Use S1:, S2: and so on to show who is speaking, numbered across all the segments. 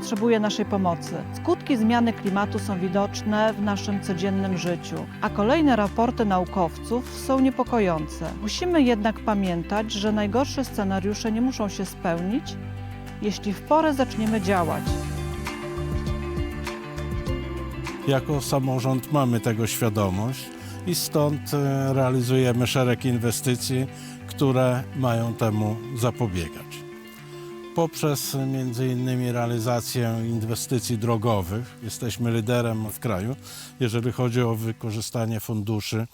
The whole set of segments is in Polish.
S1: potrzebuje naszej pomocy. Skutki zmiany klimatu są widoczne w naszym codziennym życiu, a kolejne raporty naukowców są niepokojące. Musimy jednak pamiętać, że najgorsze scenariusze nie muszą się spełnić, jeśli w porę zaczniemy działać.
S2: Jako samorząd mamy tego świadomość i stąd e, realizujemy szereg inwestycji, które mają temu zapobiegać. Poprzez innymi realizację inwestycji drogowych jesteśmy liderem w kraju, jeżeli chodzi o wykorzystanie funduszy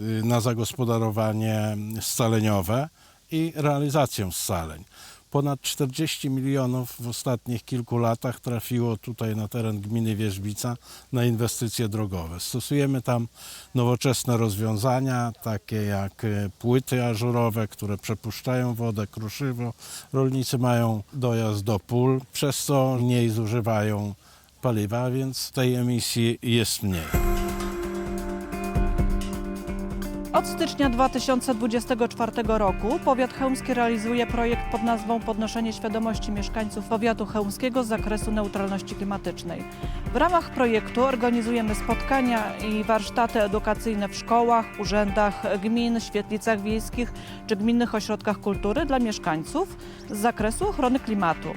S2: y, na zagospodarowanie scaleniowe i realizację scaleń. Ponad 40 milionów w ostatnich kilku latach trafiło tutaj na teren gminy Wierzbica na inwestycje drogowe. Stosujemy tam nowoczesne rozwiązania, takie jak e, płyty ażurowe, które przepuszczają wodę, kruszywo. Rolnicy mają dojazd do pól, przez co mniej zużywają paliwa, więc tej emisji jest mniej.
S1: Od stycznia 2024 roku powiat chełmski realizuje projekt pod nazwą Podnoszenie świadomości mieszkańców powiatu chełmskiego z zakresu neutralności klimatycznej. W ramach projektu organizujemy spotkania i warsztaty edukacyjne w szkołach, urzędach gmin, świetlicach wiejskich czy gminnych ośrodkach kultury dla mieszkańców z zakresu ochrony klimatu.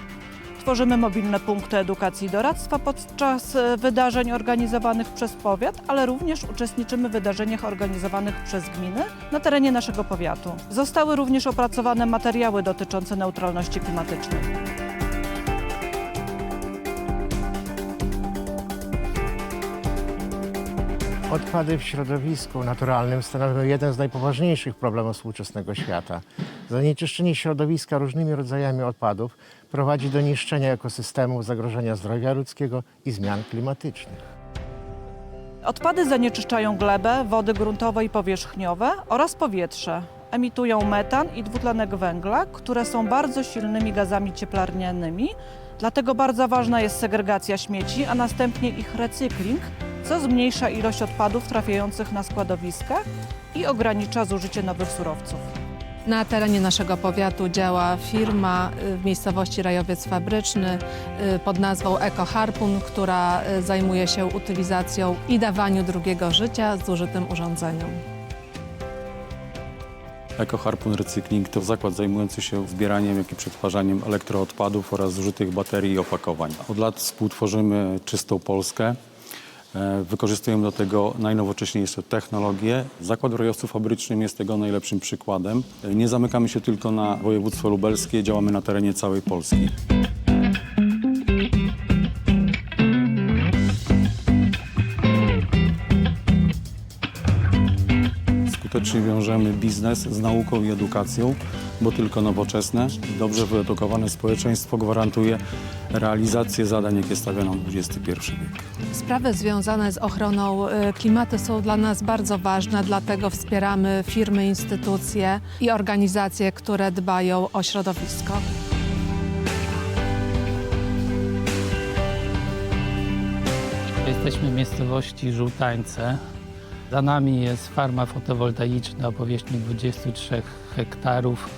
S1: Tworzymy mobilne punkty edukacji i doradztwa podczas e, wydarzeń organizowanych przez powiat, ale również uczestniczymy w wydarzeniach organizowanych przez gminy na terenie naszego powiatu. Zostały również opracowane materiały dotyczące neutralności klimatycznej.
S3: Odpady w środowisku naturalnym stanowią jeden z najpoważniejszych problemów współczesnego świata. Zanieczyszczenie środowiska różnymi rodzajami odpadów prowadzi do niszczenia ekosystemów, zagrożenia zdrowia ludzkiego i zmian klimatycznych.
S1: Odpady zanieczyszczają glebę, wody gruntowe i powierzchniowe oraz powietrze. Emitują metan i dwutlenek węgla, które są bardzo silnymi gazami cieplarnianymi. Dlatego bardzo ważna jest segregacja śmieci, a następnie ich recykling, co zmniejsza ilość odpadów trafiających na składowiska i ogranicza zużycie nowych surowców.
S4: Na terenie naszego powiatu działa firma y, w miejscowości Rajowiec Fabryczny y, pod nazwą Eko Harpun, która y, zajmuje się utylizacją i dawaniu drugiego życia zużytym urządzeniom.
S5: Eko Harpun Recykling to zakład zajmujący się zbieraniem, jak i przetwarzaniem elektroodpadów oraz zużytych baterii i opakowań. Od lat współtworzymy czystą Polskę. E, Wykorzystujemy do tego najnowocześniejsze technologie. Zakład rojowcu fabrycznym jest tego najlepszym przykładem. E, Nie zamykamy się tylko na województwo lubelskie, działamy na terenie całej Polski. Skutecznie wiążemy biznes z nauką i edukacją, bo tylko nowoczesne, dobrze wyedukowane społeczeństwo gwarantuje realizację zadań, jakie stawia nam XXI wiek.
S4: Sprawy związane z ochroną y, klimatu są dla nas bardzo ważne, dlatego wspieramy firmy, instytucje i organizacje, które dbają o środowisko.
S6: Jesteśmy w miejscowości Żółtańce. Za nami jest farma fotowoltaiczna o powierzchni 23 hektarów.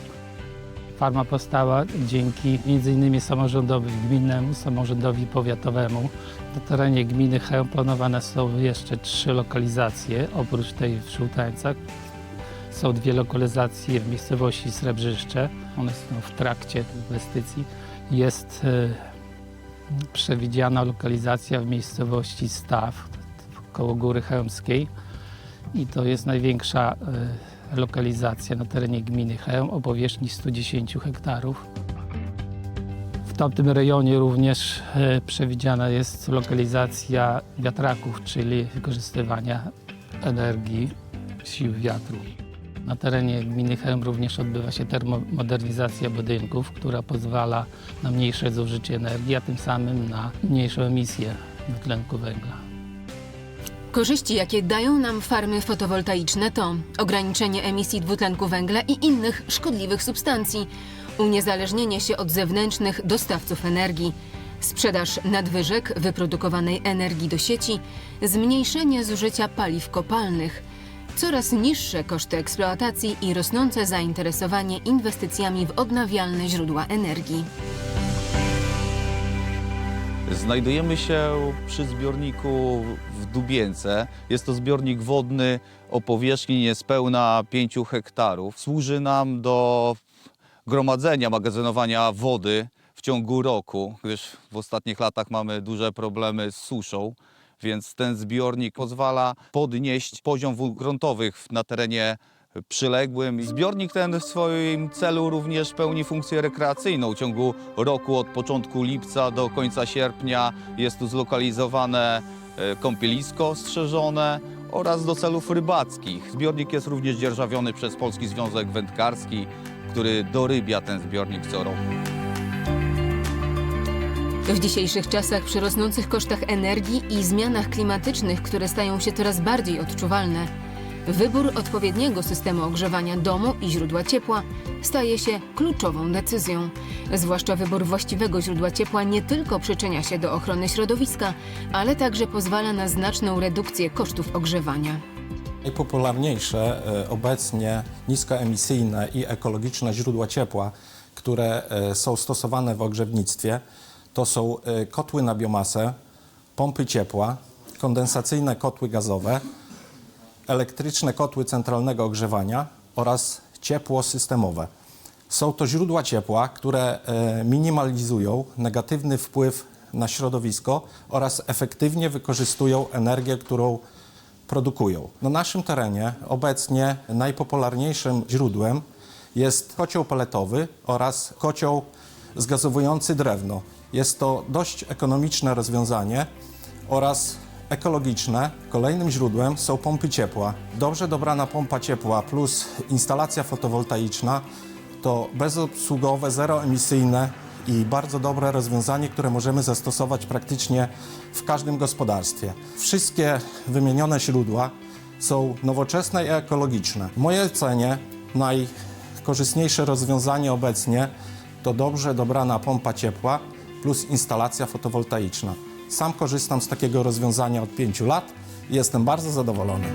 S6: Farma powstała dzięki m.in. samorządowi gminnemu, samorządowi powiatowemu. Na terenie gminy Chełm planowane są jeszcze trzy lokalizacje, oprócz tej w Żółtańcach. Są dwie lokalizacje w miejscowości Srebrzyszcze. One są w trakcie inwestycji. Jest e, przewidziana lokalizacja w miejscowości Staw koło Góry Chełmskiej i to jest największa e, lokalizacja na terenie gminy Chełm o powierzchni 110 hektarów. W tamtym rejonie również e, przewidziana jest lokalizacja wiatraków, czyli wykorzystywania energii sił wiatru. Na terenie gminy Chełm również odbywa się termomodernizacja budynków, która pozwala na mniejsze zużycie energii, a tym samym na mniejszą emisję dwutlenku węgla.
S7: Korzyści, jakie dają nam farmy fotowoltaiczne, to ograniczenie emisji dwutlenku węgla i innych szkodliwych substancji, uniezależnienie się od zewnętrznych dostawców energii, sprzedaż nadwyżek wyprodukowanej energii do sieci, zmniejszenie zużycia paliw kopalnych, coraz niższe koszty eksploatacji i rosnące zainteresowanie inwestycjami w odnawialne źródła energii.
S8: Znajdujemy się przy zbiorniku w Dubience. Jest to zbiornik wodny o powierzchni niespełna 5 hektarów. Służy nam do gromadzenia, magazynowania wody w ciągu roku, gdyż w ostatnich latach mamy duże problemy z suszą, więc ten zbiornik pozwala podnieść poziom wód gruntowych na terenie przyległym. Zbiornik ten w swoim celu również pełni funkcję rekreacyjną. W ciągu roku od początku lipca do końca sierpnia jest tu zlokalizowane e, kąpielisko strzeżone oraz do celów rybackich. Zbiornik jest również dzierżawiony przez Polski Związek Wędkarski, który dorybia ten zbiornik co roku.
S7: W dzisiejszych czasach przy rosnących kosztach energii i zmianach klimatycznych, które stają się coraz bardziej odczuwalne, wybór odpowiedniego systemu ogrzewania domu i źródła ciepła staje się kluczową decyzją. Zwłaszcza wybór właściwego źródła ciepła nie tylko przyczynia się do ochrony środowiska, ale także pozwala na znaczną redukcję kosztów ogrzewania.
S9: Najpopularniejsze e, obecnie niskoemisyjne i ekologiczne źródła ciepła, które e, są stosowane w ogrzewnictwie, to są e, kotły na biomasę, pompy ciepła, kondensacyjne kotły gazowe, elektryczne kotły centralnego ogrzewania oraz ciepło systemowe. Są to źródła ciepła, które e, minimalizują negatywny wpływ na środowisko oraz efektywnie wykorzystują energię, którą produkują. Na naszym terenie obecnie najpopularniejszym źródłem jest kocioł peletowy oraz kocioł zgazowujący drewno. Jest to dość ekonomiczne rozwiązanie oraz ekologiczne. Kolejnym źródłem są pompy ciepła. Dobrze dobrana pompa ciepła plus instalacja fotowoltaiczna to bezobsługowe, zeroemisyjne i bardzo dobre rozwiązanie, które możemy zastosować praktycznie w każdym gospodarstwie. Wszystkie wymienione źródła są nowoczesne i ekologiczne. W mojej ocenie najkorzystniejsze rozwiązanie obecnie to dobrze dobrana pompa ciepła plus instalacja fotowoltaiczna. Sam korzystam z takiego rozwiązania od 5 lat i jestem bardzo zadowolony.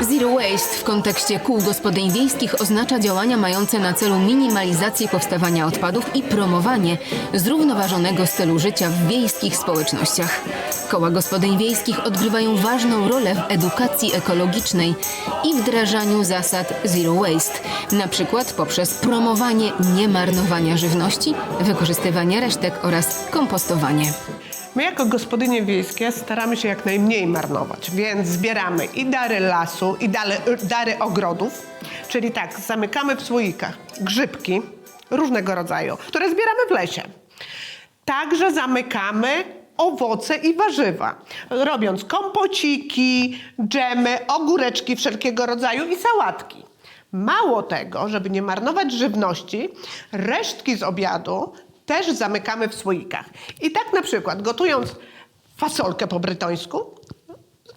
S7: Zero Waste w kontekście kół gospodyń wiejskich oznacza działania mające na celu minimalizację powstawania odpadów i promowanie zrównoważonego stylu życia w wiejskich społecznościach. Koła gospodyń wiejskich odgrywają ważną rolę w edukacji ekologicznej i wdrażaniu zasad Zero Waste, na przykład poprzez promowanie niemarnowania żywności, wykorzystywanie resztek oraz kompostowanie.
S10: My jako gospodynie wiejskie staramy się jak najmniej marnować, więc zbieramy i dary lasu, i dary, dary ogrodów, czyli tak, zamykamy w słoikach grzybki różnego rodzaju, które zbieramy w lesie. Także zamykamy owoce i warzywa, robiąc kompociki, dżemy, ogóreczki wszelkiego rodzaju i sałatki. Mało tego, żeby nie marnować żywności, resztki z obiadu też zamykamy w słoikach. I tak na przykład gotując fasolkę po brytońsku,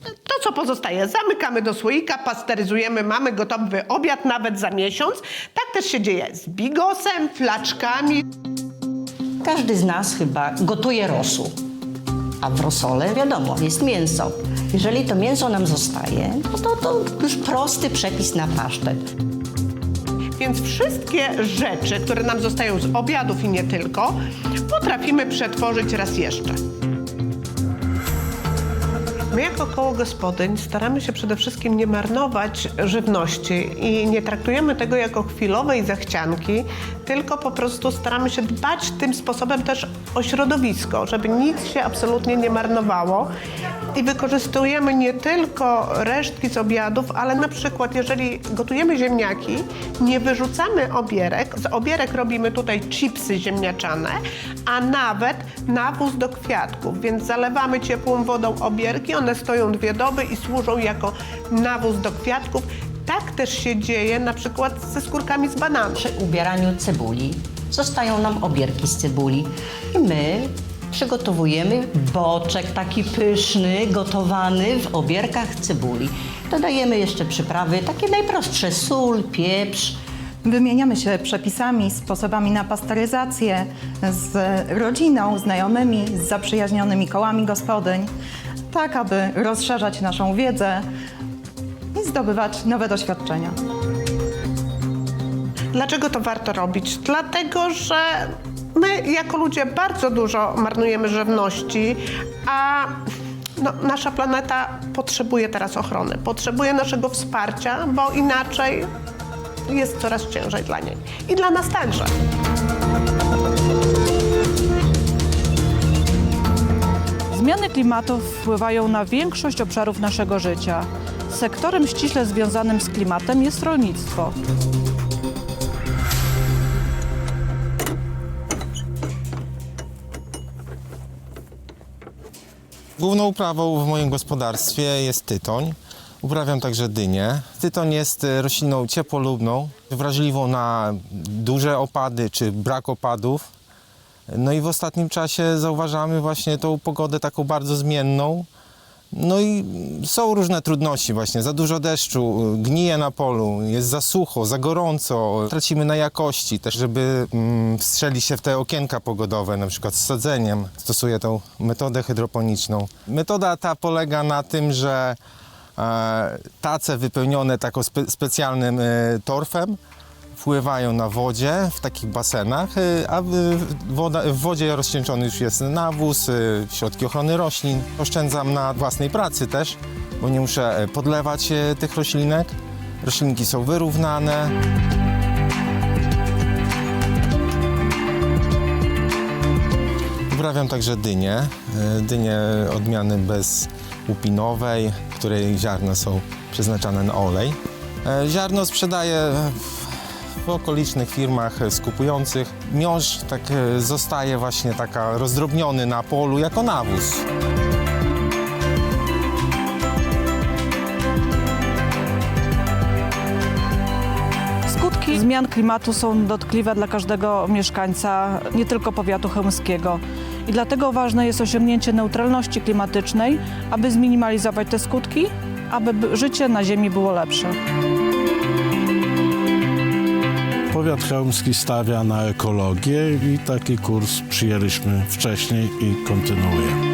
S10: to co pozostaje, zamykamy do słoika, pasteryzujemy, mamy gotowy obiad nawet za miesiąc. Tak też się dzieje z bigosem, flaczkami.
S11: Każdy z nas chyba gotuje rosół. A w rosole, wiadomo, jest mięso. Jeżeli to mięso nam zostaje, no to to już prosty przepis na pasztet.
S10: Więc wszystkie rzeczy, które nam zostają z obiadów i nie tylko, potrafimy przetworzyć raz jeszcze. My jako koło gospodyń staramy się przede wszystkim nie marnować żywności i nie traktujemy tego jako chwilowej zachcianki, tylko po prostu staramy się dbać tym sposobem też o środowisko, żeby nic się absolutnie nie marnowało. I wykorzystujemy nie tylko resztki z obiadów, ale na przykład jeżeli gotujemy ziemniaki, nie wyrzucamy obierek. Z obierek robimy tutaj chipsy ziemniaczane, a nawet nawóz do kwiatków, więc zalewamy ciepłą wodą obierki, one stoją dwie doby i służą jako nawóz do kwiatków. Tak też się dzieje na przykład ze skórkami z bananów.
S11: Przy ubieraniu cebuli zostają nam obierki z cebuli i my przygotowujemy boczek taki pyszny, gotowany w obierkach cebuli. Dodajemy jeszcze przyprawy, takie najprostsze, sól, pieprz,
S12: Wymieniamy się przepisami, sposobami na pasteryzację z rodziną, znajomymi, z zaprzyjaźnionymi kołami gospodyń, tak aby rozszerzać naszą wiedzę i zdobywać nowe doświadczenia.
S10: Dlaczego to warto robić? Dlatego, że my jako ludzie bardzo dużo marnujemy żywności, a no, nasza planeta potrzebuje teraz ochrony, potrzebuje naszego wsparcia, bo inaczej jest coraz ciężej dla niej. I dla nas także.
S1: Zmiany klimatu wpływają na większość obszarów naszego życia. Sektorem ściśle związanym z klimatem jest rolnictwo.
S13: Główną uprawą w moim gospodarstwie jest tytoń. Uprawiam także dynię. Tytoń jest rośliną ciepłolubną, wrażliwą na duże opady czy brak opadów. No i w ostatnim czasie zauważamy właśnie tą pogodę taką bardzo zmienną. No i są różne trudności właśnie, za dużo deszczu, gnije na polu, jest za sucho, za gorąco, tracimy na jakości też, żeby mm, wstrzelić się w te okienka pogodowe, na przykład z sadzeniem. Stosuję tą metodę hydroponiczną. Metoda ta polega na tym, że e, tace wypełnione taką spe, specjalnym e, torfem pływają na wodzie w takich basenach, y, a woda, w wodzie rozcieńczony już jest nawóz, y, środki ochrony roślin. Oszczędzam na własnej pracy też, bo nie muszę e, podlewać e, tych roślinek. Roślinki są wyrównane. Uprawiam także dynię. E, Dynię odmiany bezłupinowej, której ziarna są przeznaczane na olej. Ziarno sprzedaję w okolicznych firmach skupujących. Miąższ tak e, zostaje właśnie taka rozdrobniony na polu jako nawóz.
S1: Skutki zmian klimatu są dotkliwe dla każdego mieszkańca, nie tylko powiatu chełmskiego. I dlatego ważne jest osiągnięcie neutralności klimatycznej, aby zminimalizować te skutki, aby by- życie na Ziemi było lepsze.
S2: Powiat chełmski stawia na ekologię i taki kurs przyjęliśmy wcześniej i kontynuujemy.